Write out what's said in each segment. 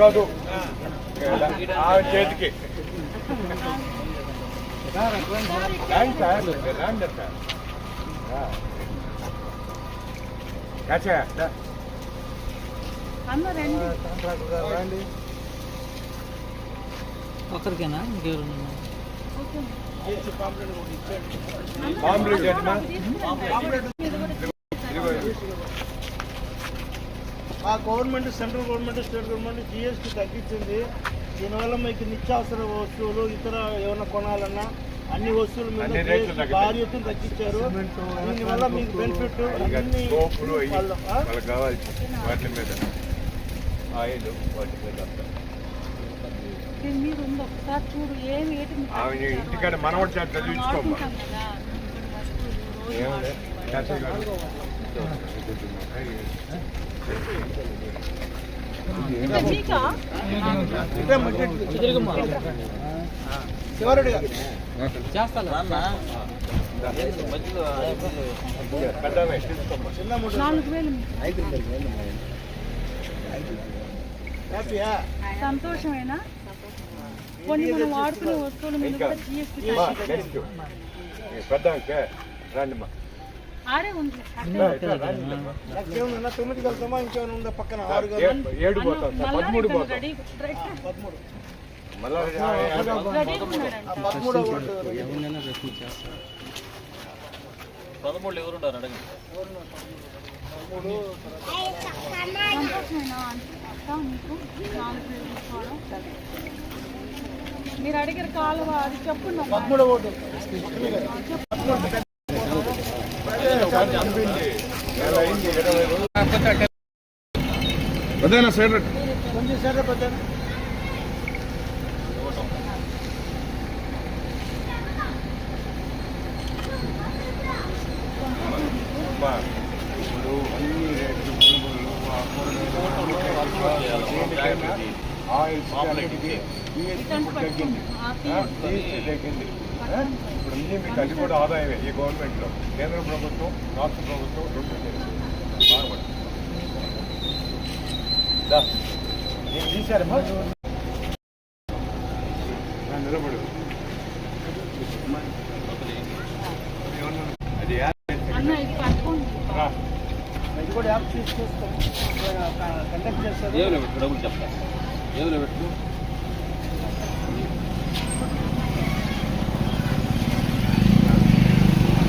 కాదు. ఆ చేతికి. ఒకరికేనా ఇంకెవరు చేతిమా ఇదిగో. ఆ government central government state government GST తగ్గించింది. దీనివల్ల మీకు నిత్యావసర వస్తువులు ఇతర ఏమైనా కొనాలన్నా అన్ని వస్తువుల మీద. భారీ ఎత్తున తగ్గించారు. దీనివల్ల మీకు బెనిఫిట్ అన్ని ఇంటికాడ వాళ్ళు. మనవడి సంతోషమేనా? కొన్ని మనం వాడుకునే వస్తువుల మీద కూడా జిఎస్టీ మా నెక్స్ట్ ఇంకేమైనా ఉందా. పక్కన ఆరు ఏడు పోతాం పదమూడు పోతాం. పదమూడు పదమూడో ఎవరున్నారు అడగండి. మీరు అడిగిన కాలువ అది. పదమూడో ఓటు ఇరవై రోజులు కొంచెం సరే పెద్ద అమ్మా, ఇప్పుడు అన్ని రేట్లు పునుగులు, ఆకుకూరలు, దేనికైనా ఆయిల్ తగ్గింది. తగ్గింది. ఇప్పుడు అన్ని మీకు అది కూడా ఆదాయమే ఈ గవర్నమెంట్లో. కేంద్ర ప్రభుత్వం రాష్ట్ర ప్రభుత్వం రెండు. నేను తీశారమ్మా నిలబడు. అది ఇది కూడా యాప్ చూసి చేస్తాం కండక్ట్ చేస్తారు? ఏవులో పెట్టు డబ్బులు చెప్తా ఏవులో పెట్టు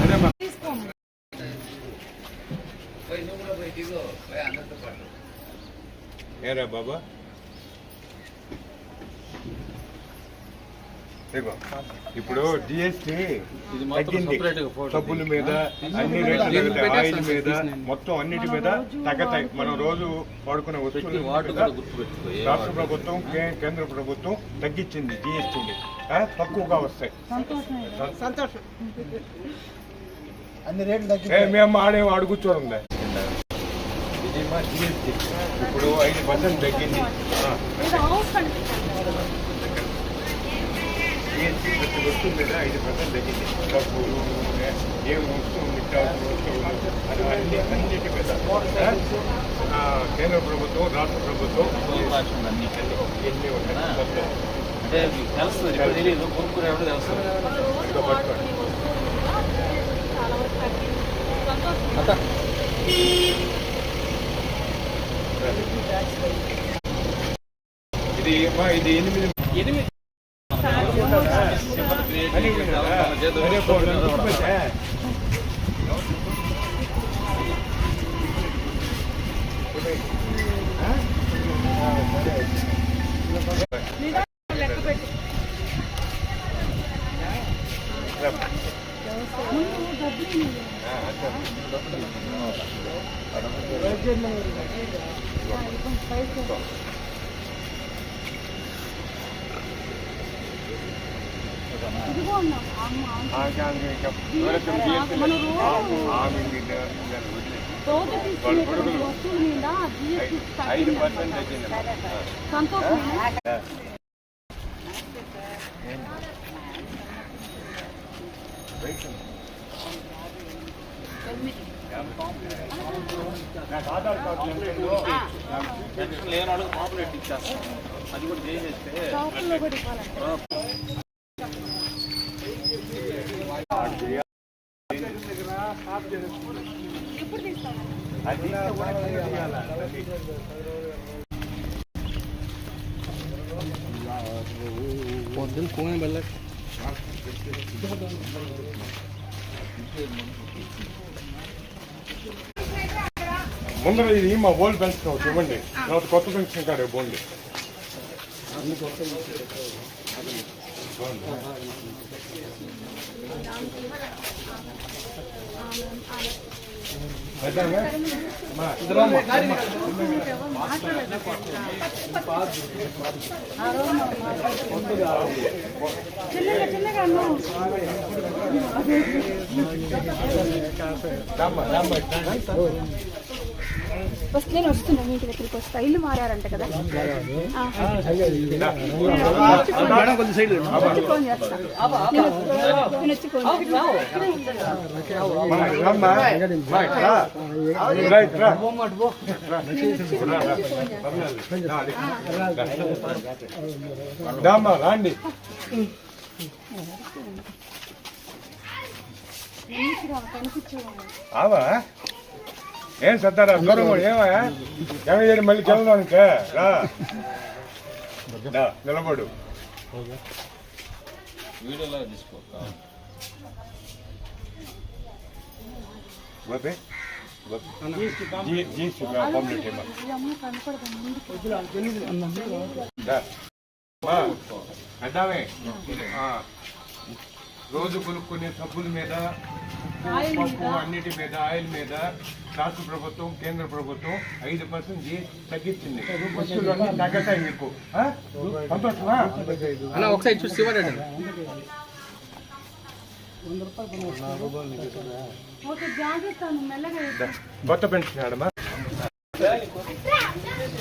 అదేమ్మా తీసుకోండి ఏరా బాబా? ఇప్పుడు జిఎస్టి తగ్గింది. సబ్బుల మీద అన్ని రేట్లు ఆయిల్ మీద మొత్తం అన్నిటి మీద తగ్గుతాయి మనం రోజు వాడుకునే వస్తువుల వాటి మీద కూడా గుర్తుపెట్టుకో ఏ రాష్ట్ర ప్రభుత్వం కేంద్ర ప్రభుత్వం తగ్గించింది జిఎస్టీని తక్కువగా వస్తాయి. సంతోషం. అన్ని రేట్లు తగ్గి మేము ఆడే ఆడు కూర్చోండి జిఎస్టీ ఇప్పుడు ఐదు పర్సెంట్ తగ్గింది జిఎస్టీ ప్రతి వస్తువు మీద ఐదు పర్సెంట్ తగ్గింది డబ్బులు ఏ వస్తువు నిత్యావసర వస్తువులు అది అన్ని అన్నిటి మీద కేంద్ర ప్రభుత్వం రాష్ట్ర ప్రభుత్వం అన్ని ఎన్ని అంటే తెలియదు కొనుక్కునేవాడు పట్టుకోండి. ఇది ఇది ఎనిమిది ఎనిమిది. డబ్బులు ఐదు. పర్సెంట్ తగ్గింది. సంతోషమేనా ఆ. రైట్. తొమ్మిది యాభై నాకు ఆధార్ కార్డు ఎంత ఉందో, పెన్షన్ లేని వాళ్ళకి పాపులేట్ ఇచ్చేస్తాం అది కూడా కూడా చేయాలా? అది. ముందర ఇది మా ఓల్డ్ పెన్షన్ ఒకటి ఇవ్వండి తర్వాత కొత్త పెన్షన్ కాడ? మా చిన్నగా చిన్నగా అన్నం రామ్మా, రామ్మా, ఇట్లా. వస్తే నేను వస్తున్నా మీ ఇంటి దగ్గరికి వస్తా ఇల్లు మారారంట కదా ఆ. వచ్చి ఫోన్ చేస్తా నేను వచ్చి- నేను వచ్చి ఫోన్ చేస్తా. మా, రామ్మా. మా, ఇట్లా. ఇట్లా, ఇట్లా. రా, రా. రా, రా. రామ్మా రాండి ఎందుకు రా, కనిపించేవాడు. ఆవా ఏం సత్తారా? దూరం కూడా ఏమా జగన్ మళ్ళీ చదవడానికే రా. నిలబడు. వీడియోలో తీసుకో గోపి రోజు కొనుక్కునే సబ్బుల మీద ఆయిల్ పప్పు అన్నిటి మీద ఆయిల్ మీద రాష్ట్ర ప్రభుత్వం కేంద్ర ప్రభుత్వం ఐదు పర్సెంట్ తగ్గించింది. వస్తువులు అన్నీ తగ్గతాయి మీకు? సంతోషమా? అన్న ఒకసారి చూసి ఇవ్వండి. కొత్త పెన్షన్ ఆడమా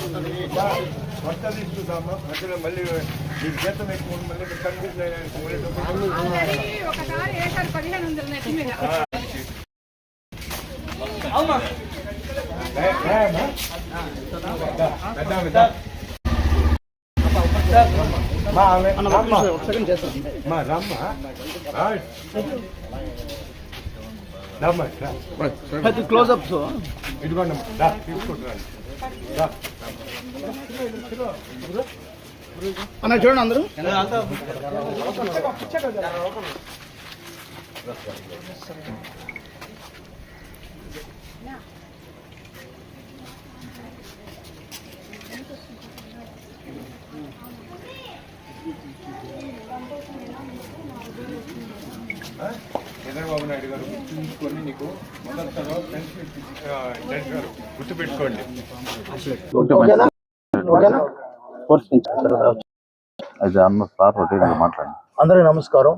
కొత్త తీసుకుందామా మధ్యలో మళ్ళీ ఈ జీతం ఎక్కువ మళ్ళీ కనిపించలేదు మా రమ్మ క్లోజ్ అప్ ఇదిగోండి తీసుకుంటున్నాను అన్న చూడండి అందరూ. చంద్రబాబు నాయుడు గారు గుర్తుంచుకొని నీకు మొదటి తర్వాత పెన్షన్ ఆ, జడ్జి గారు గుర్తుపెట్టుకోండి. అందరికీ నమస్కారం.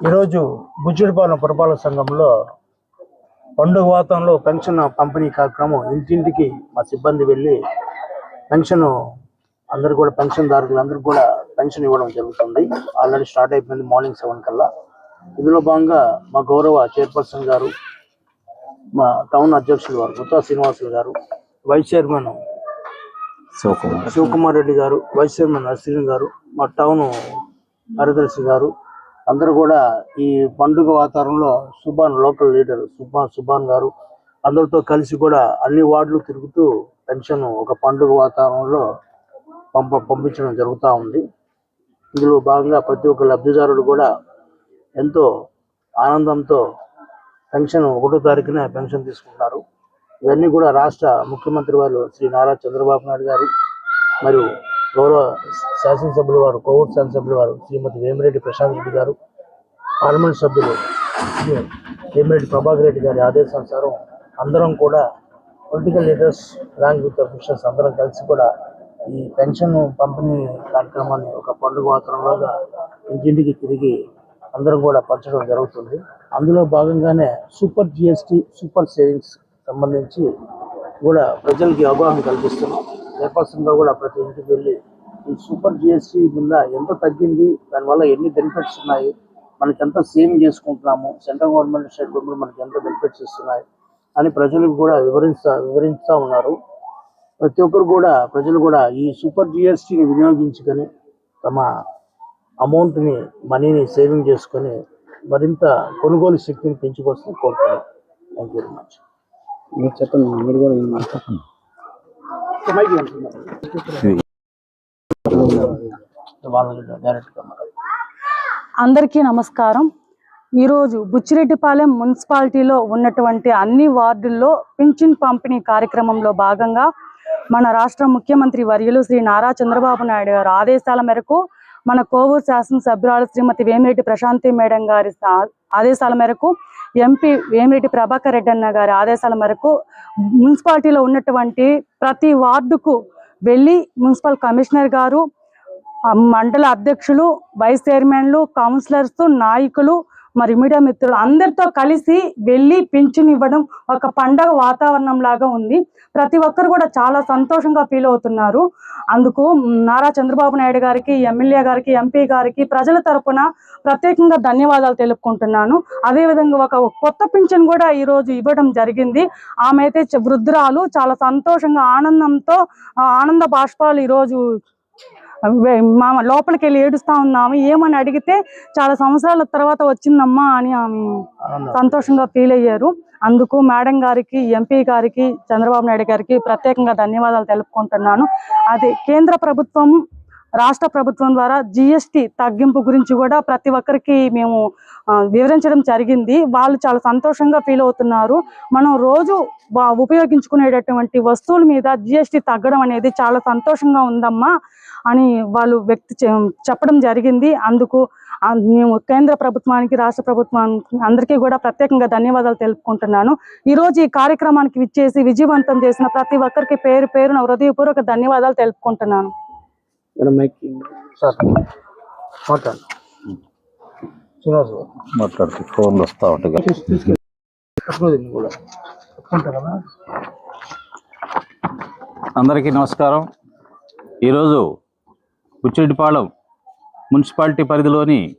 ఈరోజు బుజ్జిడిపాలెం పురపాలక సంఘంలో పండుగ వాతావరణంలో పెన్షన్ పంపిణీ కార్యక్రమం ఇంటింటికి మా సిబ్బంది వెళ్ళి పెన్షన్ అందరు కూడా పెన్షన్దారులు అందరికి కూడా పెన్షన్ ఇవ్వడం జరుగుతుంది. ఆల్రెడీ స్టార్ట్ అయిపోయింది మార్నింగ్ సెవెన్ కల్లా. ఇందులో భాగంగా మా గౌరవ చైర్పర్సన్ గారు మా టౌన్ అధ్యక్షులు వారు గుత్తా శ్రీనివాసులు గారు వైస్ చైర్మన్ శివకుమార్. శివకుమార్ రెడ్డి గారు వైస్ చైర్మన్ నర్సింగ్ గారు మా టౌన్ కార్యదర్శి గారు అందరూ కూడా ఈ పండుగ వాతావరణంలో సుభాన్ లోకల్ లీడర్ సుభాన్ సుభాన్ గారు అందరితో కలిసి కూడా అన్ని వార్డులు తిరుగుతూ పెన్షన్ ఒక పండుగ వాతావరణంలో పంప పంపించడం జరుగుతూ ఉంది. ఇందులో భాగంగా ప్రతి ఒక్క లబ్ధిదారుడు కూడా ఎంతో ఆనందంతో పెన్షన్ ఒకటో తారీఖున పెన్షన్ తీసుకుంటున్నారు. ఇవన్నీ కూడా రాష్ట్ర ముఖ్యమంత్రి వారు శ్రీ నారా చంద్రబాబు నాయుడు గారు మరియు గౌరవ శాసనసభ్యుల వారు కోవూరు శాసనసభ్యుల వారు శ్రీమతి వేమిరెడ్డి ప్రశాంత్ రెడ్డి గారు పార్లమెంట్ సభ్యులు వేమిరెడ్డి ప్రభాకర్ రెడ్డి గారి ఆదేశానుసారం అందరం కూడా political leaders rank with officials అందరం కలిసి కూడా ఈ పెన్షన్ పంపిణీ కార్యక్రమాన్ని ఒక పండుగ వాతావరణంలోగా ఇంటింటికి తిరిగి అందరం కూడా పంచడం జరుగుతుంది. అందులో భాగంగానే సూపర్ జిఎస్టీ సూపర్ సేవింగ్స్ సంబంధించి కూడా ప్రజలకి అవగాహన కల్పిస్తున్నాం. నేపథ్యంలో కూడా ప్రతి ఇంటికి వెళ్ళి ఈ సూపర్ జిఎస్టీ కింద ఎంత తగ్గింది దానివల్ల ఎన్ని బెనిఫిట్స్ ఉన్నాయి మనకి ఎంత సేవ్ చేసుకుంటున్నాము సెంట్రల్ గవర్నమెంట్ స్టేట్ గవర్నమెంట్ మనకి ఎంత బెనిఫిట్స్ ఇస్తున్నాయి అని ప్రజలకు కూడా వివరిస్తా వివరిస్తూ ఉన్నారు. ప్రతి ఒక్కరు కూడా ప్రజలు కూడా ఈ సూపర్ జిఎస్టీని వినియోగించుకొని తమ అమౌంట్ని మనీని సేవింగ్ చేసుకొని మరింత కొనుగోలు శక్తిని పెంచుకోవాల్సిన కోరుతున్నాను థ్యాంక్ యూ వెరీ మచ్ మీరు చెప్పండి మీరు కూడా అందరికీ నమస్కారం. ఈరోజు బుచ్చిరెడ్డిపాలెం మున్సిపాలిటీలో ఉన్నటువంటి అన్ని వార్డుల్లో పింఛన్ పంపిణీ కార్యక్రమంలో భాగంగా మన రాష్ట్ర ముఖ్యమంత్రి వర్యులు శ్రీ నారా చంద్రబాబు నాయుడు గారు ఆదేశాల మేరకు మన కోవూరు శాసనసభ్యురాలు శ్రీమతి వేమిరెడ్డి ప్రశాంతి మేడం గారి ఆదేశాల మేరకు ఎంపీ వేమిరెడ్డి ప్రభాకర్ రెడ్డి అన్న గారి ఆదేశాల మేరకు మున్సిపాలిటీలో ఉన్నటువంటి ప్రతి వార్డుకు వెళ్ళి మున్సిపల్ కమిషనర్ గారు మండల అధ్యక్షులు వైస్ చైర్మన్లు కౌన్సిలర్స్ నాయకులు మరి మీడియా మిత్రులు అందరితో కలిసి వెళ్ళి పింఛన్ ఇవ్వడం ఒక పండగ వాతావరణం లాగా ఉంది. ప్రతి ఒక్కరు కూడా చాలా సంతోషంగా ఫీల్ అవుతున్నారు. అందుకు నారా చంద్రబాబు నాయుడు గారికి ఎమ్మెల్యే గారికి ఎంపీ గారికి ప్రజల తరపున ప్రత్యేకంగా ధన్యవాదాలు తెలుపుకుంటున్నాను. అదేవిధంగా ఒక కొత్త పింఛన్ కూడా ఈ రోజు ఇవ్వడం జరిగింది. ఆమె అయితే వృద్ధురాలు. చాలా సంతోషంగా ఆనందంతో ఆనంద బాష్పాలు ఈరోజు మా లోపలికి వెళ్ళి ఏడుస్తా ఉన్నాము. ఏమని అడిగితే చాలా సంవత్సరాల తర్వాత వచ్చిందమ్మా అని ఆమె సంతోషంగా ఫీల్ అయ్యారు. అందుకు మేడం గారికి ఎంపీ గారికి చంద్రబాబు నాయుడు గారికి ప్రత్యేకంగా ధన్యవాదాలు తెలుపుకుంటున్నాను. అది కేంద్ర ప్రభుత్వం రాష్ట్ర ప్రభుత్వం ద్వారా జిఎస్టి తగ్గింపు గురించి కూడా ప్రతి ఒక్కరికి మేము వివరించడం జరిగింది. వాళ్ళు చాలా సంతోషంగా ఫీల్ అవుతున్నారు. మనం రోజు ఉపయోగించుకునేటటువంటి వస్తువుల మీద జిఎస్టి తగ్గడం అనేది చాలా సంతోషంగా ఉందమ్మా. అని వాళ్ళు వ్యక్తి చే- చెప్పడం జరిగింది. అందుకు మేము కేంద్ర ప్రభుత్వానికి రాష్ట్ర ప్రభుత్వానికి అందరికీ కూడా ప్రత్యేకంగా ధన్యవాదాలు తెలుపుకుంటున్నాను. ఈ రోజు ఈ కార్యక్రమానికి విచ్చేసి విజయవంతం చేసిన ప్రతి ఒక్కరికి పేరు పేరున హృదయపూర్వక ధన్యవాదాలు తెలుపుకుంటున్నాను. మాట్లాడుతూ ఫోన్లు వస్తూ ఉంటాయి అందరికీ నమస్కారం. ఈరోజు బుచ్చిరెడ్డిపాళెం మున్సిపాలిటీ పరిధిలోని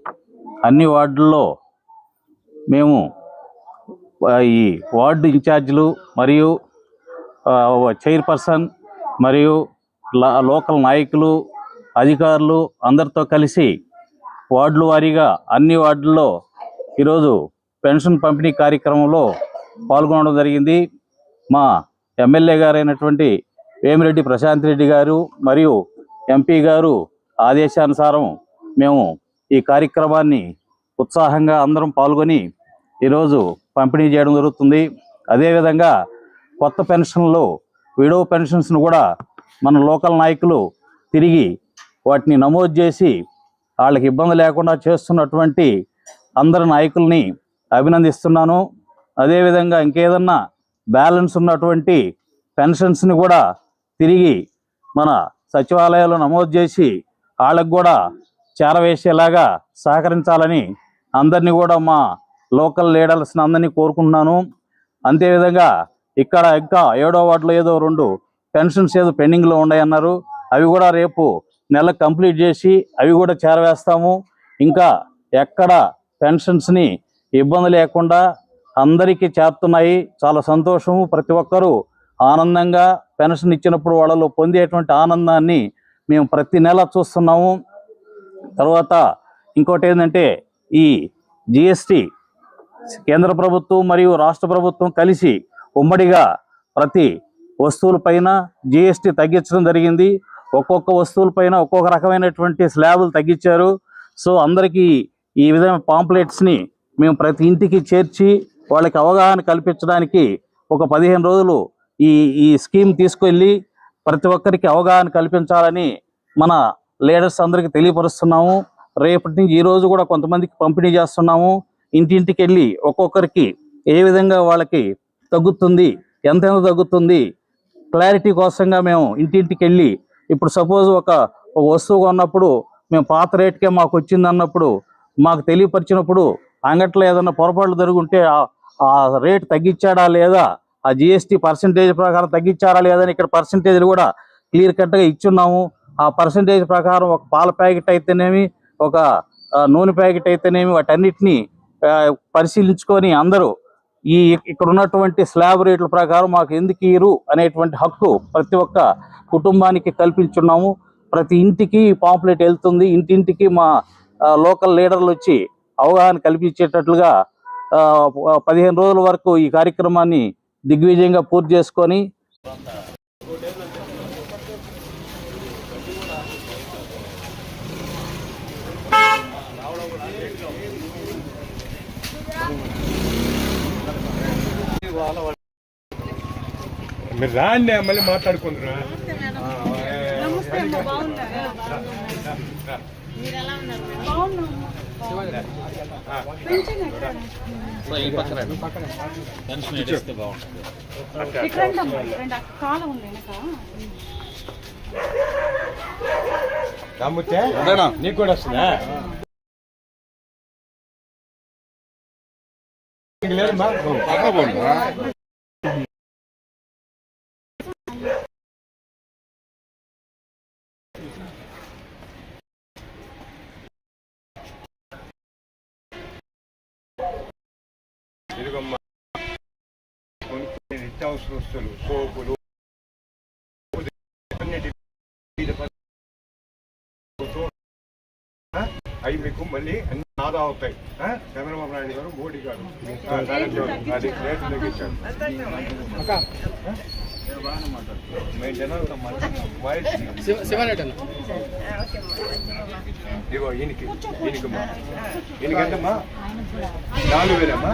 అన్ని వార్డుల్లో మేము ఈ వార్డు ఇన్ఛార్జీలు మరియు చైర్పర్సన్ మరియు లా- లోకల్ నాయకులు అధికారులు అందరితో కలిసి వార్డుల వారీగా అన్ని వార్డుల్లో ఈరోజు పెన్షన్ పంపిణీ కార్యక్రమంలో పాల్గొనడం జరిగింది. మా ఎమ్మెల్యే గారైనటువంటి వేమిరెడ్డి ప్రశాంత్ రెడ్డి గారు మరియు ఎంపీ గారు ఆదేశానుసారం మేము ఈ కార్యక్రమాన్ని ఉత్సాహంగా అందరం పాల్గొని ఈరోజు పంపిణీ చేయడం జరుగుతుంది. అదేవిధంగా కొత్త పెన్షన్లు విడో పెన్షన్స్ను కూడా మన లోకల్ నాయకులు తిరిగి వాటిని నమోదు చేసి వాళ్ళకి ఇబ్బంది లేకుండా చేస్తున్నటువంటి అందరి నాయకుల్ని అభినందిస్తున్నాను. అదేవిధంగా ఇంకేదన్నా బ్యాలెన్స్ ఉన్నటువంటి పెన్షన్స్ని కూడా తిరిగి మన సచివాలయాల్లో నమోదు చేసి వాళ్ళకు కూడా చేరవేసేలాగా సహకరించాలని అందరినీ కూడా మా లోకల్ లీడర్స్ని అందరినీ కోరుకుంటున్నాను. అంతేవిధంగా ఇక్కడ ఇంకా ఏడో వార్డులో ఏదో రెండు పెన్షన్స్ ఏదో పెండింగ్లో ఉన్నాయన్నారు. అవి కూడా రేపు నెల కంప్లీట్ చేసి అవి కూడా చేరవేస్తాము. ఇంకా ఎక్కడ పెన్షన్స్ని ఇబ్బంది లేకుండా అందరికీ చేరుతున్నాయి. చాలా సంతోషము. ప్రతి ఒక్కరూ ఆనందంగా పెన్షన్ ఇచ్చినప్పుడు వాళ్ళలో పొందేటువంటి ఆనందాన్ని మేము ప్రతి నెల చూస్తున్నాము. తర్వాత ఇంకోటి ఏంటంటే ఈ జిఎస్టి కేంద్ర ప్రభుత్వం మరియు రాష్ట్ర ప్రభుత్వం కలిసి ఉమ్మడిగా ప్రతి వస్తువులపైన జిఎస్టి తగ్గించడం జరిగింది. ఒక్కొక్క వస్తువులపైన ఒక్కొక్క రకమైనటువంటి స్లాబులు తగ్గించారు. సో అందరికీ ఈ విధమైన పాంప్లెట్స్ని మేము ప్రతి ఇంటికి చేర్చి వాళ్ళకి అవగాహన కల్పించడానికి ఒక పదిహేను రోజులు ఈ ఈ స్కీమ్ తీసుకెళ్ళి ప్రతి ఒక్కరికి అవగాహన కల్పించాలని మన లీడర్స్ అందరికీ తెలియపరుస్తున్నాము. రేపటి నుంచి ఈ రోజు కూడా కొంతమందికి పంపిణీ చేస్తున్నాము. ఇంటింటికి వెళ్ళి ఒక్కొక్కరికి ఏ విధంగా వాళ్ళకి తగ్గుతుంది ఎంతెంత తగ్గుతుంది క్లారిటీ కోసంగా మేము ఇంటింటికి వెళ్ళి ఇప్పుడు సపోజ్ ఒక వస్తువు కొన్నప్పుడు మేము పాత రేట్కే మాకు వచ్చింది అన్నప్పుడు మాకు తెలియపరిచినప్పుడు అంగట్లో ఏదైనా పొరపాట్లు జరుగుంటే ఆ- ఆ రేట్ తగ్గించాడా లేదా ఆ జిఎస్టీ పర్సంటేజ్ ప్రకారం తగ్గించారా లేదని ఇక్కడ పర్సంటేజ్లు కూడా క్లియర్ కట్గా ఇచ్చున్నాము. ఆ పర్సంటేజ్ ప్రకారం ఒక పాల ప్యాకెట్ అయితేనేమి ఒక నూనె ప్యాకెట్ అయితేనేమి వాటన్నిటిని పరిశీలించుకొని అందరూ ఈ ఇక్కడ ఉన్నటువంటి స్లాబ్ రేట్ల ప్రకారం మాకు ఎందుకు ఇరు అనేటువంటి హక్కు ప్రతి ఒక్క కుటుంబానికి కల్పించున్నాము. ప్రతి ఇంటికి పాంప్లెట్ వెళ్తుంది. ఇంటింటికి మా లోకల్ లీడర్లు వచ్చి అవగాహన కల్పించేటట్లుగా ఆ, పదిహేను రోజుల వరకు ఈ కార్యక్రమాన్ని దిగ్విజయంగా పూర్తి చేసుకొని మీరు రాండి మళ్ళీ మాట్లాడుకుంటున్నా బాగున్నారా? నీకు కూడా వస్తుందా నీకు లేదమ్మా పక్క పోండి కొనుక్కునే నిత్యావసర సోపులు అవి మీకు మళ్ళీ అన్ని ఆదా అవుతాయి చంద్రబాబు నాయుడు గారు మోడీ గారు. అది రేట్లు తగ్గించారు మేము జనాలు వాయిస్ ఈయనకి ఈయనకమ్మా ఈయనకి ఎంతమ్మా నాలుగు వేలమ్మా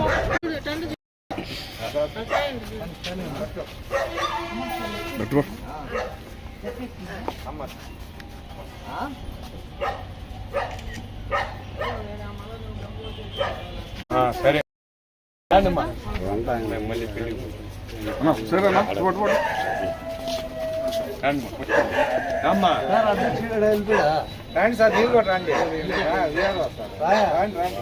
సరే మళ్ళీ పెళ్ళి సరేనా రండి సార్ మీరు కూడా రండి ఆ, రండి రండి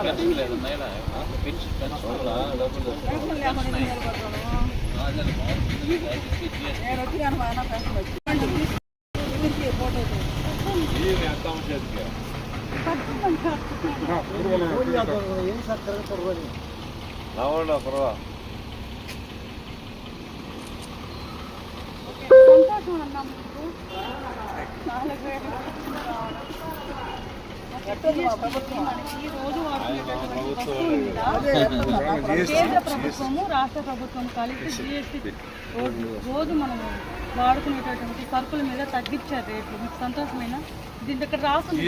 రండి రమ్మా పెన్షన్ లేదన్నా ఇలా. పెన్షన్ పెన్షన్ కూడా డబ్బులు సంతోషం అన్నా మీకు నాలుగు వేలు మనకి ఈ రోజు? కేంద్ర ప్రభుత్వము రాష్ట్ర ప్రభుత్వం కలిసి జిఎస్టీ రోజు మనము వాడుకునేటటువంటి సరుకుల మీద తగ్గించారు రేట్లు. మీకు సంతోషమేనా? దీని ఇక్కడ రాస్తుంది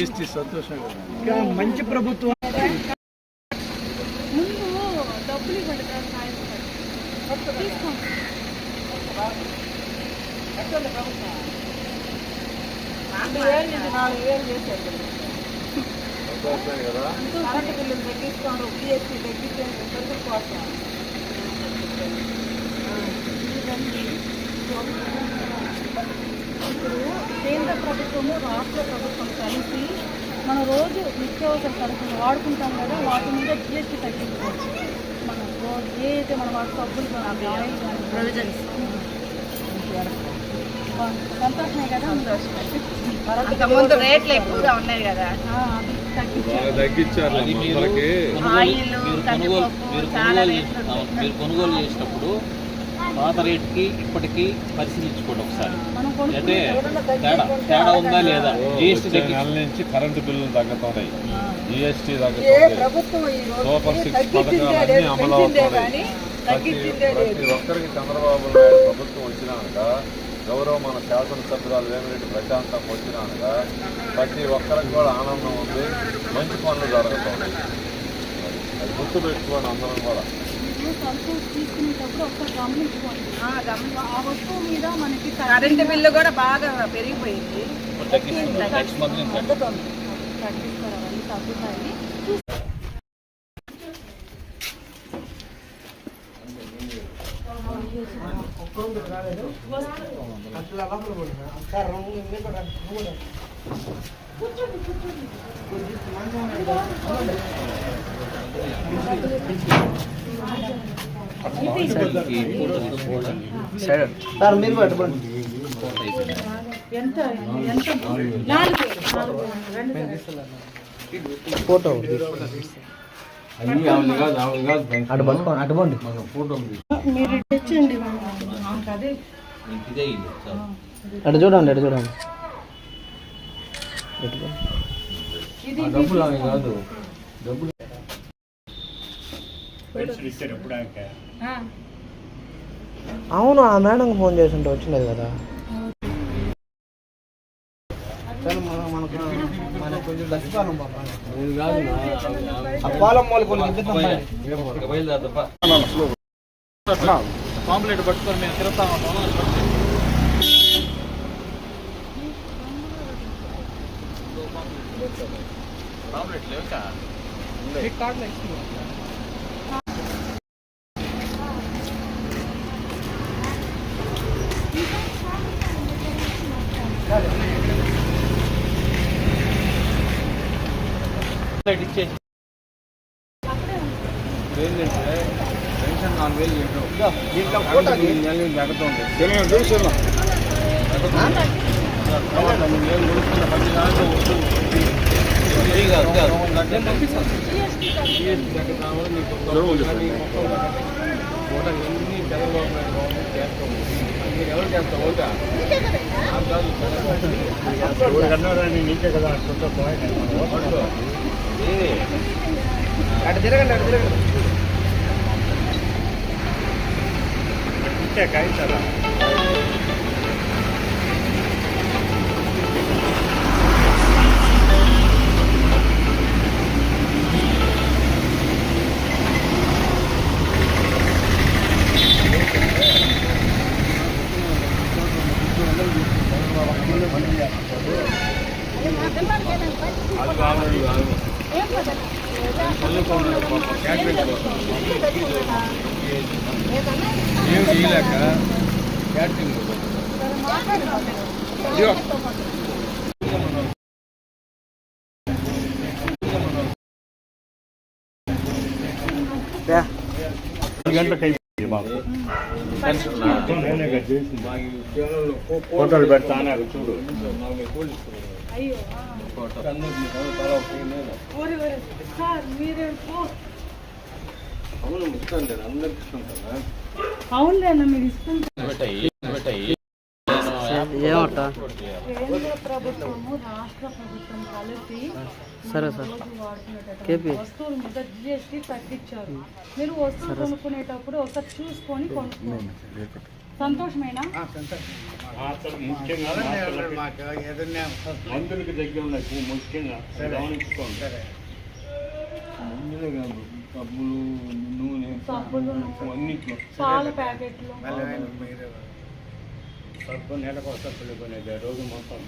మంచి ప్రభుత్వం. ముందు డబ్బులు ఇవ్వండి కదా. సాయం తీసుకోండి ఇప్పుడు కేంద్ర ప్రభుత్వము రాష్ట్ర ప్రభుత్వం కలిసి మన రోజు నిత్యావసర సరుకులు వాడుకుంటాం కదా వాటి మీద జిఎస్టీ తగ్గించుకోవచ్చు. మనం రోజు ఏ అయితే మనం సబ్బులు కానీ ఆయిల్ కానీ ప్రొవిజన్స్ ముందు రేట్లు ఎక్కువగా ఉన్నాయి కదా. ఆ, అది తగ్గించారు అది మీరు కొనుగోలు- చేసినప్పుడు పాత రేటుకి ఇప్పటికి పరిశీలించుకోండి ఒకసారి. అంటే తేడా తేడా ఉందా లేదా? జిఎస్టీ నుంచి కరెంటు బిల్లులు తగ్గుతున్నాయి. జిఎస్టీ తగ్గుతుంది ప్రభుత్వం ఈ రోజు సూపర్ సిక్స్ పథకాలన్నీ అమలు అవుతున్నాయి. ప్రతి ప్రతి ఒక్కరికి చంద్రబాబు నాయుడు ప్రభుత్వం వచ్చినాక గౌరవ మన శాసనసభ్యురాలు వేమిరెడ్డి ప్రశాంతం వచ్చినాక ప్రతి ఒక్కరికి కూడా ఆనందం ఉంది. మంచి పనులు జరుగుతున్నాయి అది గుర్తు పెట్టుకోండి అందరం కూడా. కరెంటు బిల్లు కూడా బాగా పెరిగిపోయింది. తగ్గిస్తారు? తగ్గుతాయి. సార్. మీరు పట్టుకోండి ఎంత? ఎంత? నాలుగు. నాలుగు. రెండు. ఫోటో అటు చూడండి అటు చూడండి. ఆయనకి? ఆ, అవును ఆ మేడం ఫోన్ చేసి ఉంటే వచ్చినది కదా. అప్పాలం మూల కొన్ని పాంప్లెట్ పట్టుకొని మేము తిరుగుతా పాంప్లెట్. ఇచ్చేసి ఎవరికన్నా రాని నీకే కదా అట్లా పోయి అటు తిరగండి అటు తిరగండి. ఇచ్చే కాగితాలా అది కావాలి కాదు చదువుకున్నాడు పాప క్యాటరింగ్ కోసం ఏం చేయలేక క్యాటరింగ్ గంటలకు అయిపోయింది మాకు నేనే కదా చేసింది. ఫోటోలు పెడతా అన్నారు చూడు. సార్ మీరే పో. అవునులేనా మీరు ఇస్తుంటారు పెట్టాయి పెట్టాయి ఏమట కేంద్ర ప్రభుత్వము రాష్ట్ర ప్రభుత్వం కలిసి సరే సార్. వస్తువుల మీద జిఎస్టీ తగ్గించారు మీరు వస్తువు కొనుక్కునేటప్పుడు ఒకసారి చూసుకొని కొనుక్కోండి సంతోషమేనా? ముఖ్యంగా మందులకు దగ్గర ఉన్నాయి ముఖ్యంగా గమనించుకోండి. మందులే కాదు సబ్బులు నూనె అన్నిట్లో. పాల ప్యాకెట్లు. సబ్బు నెలకు రోజు మొత్తం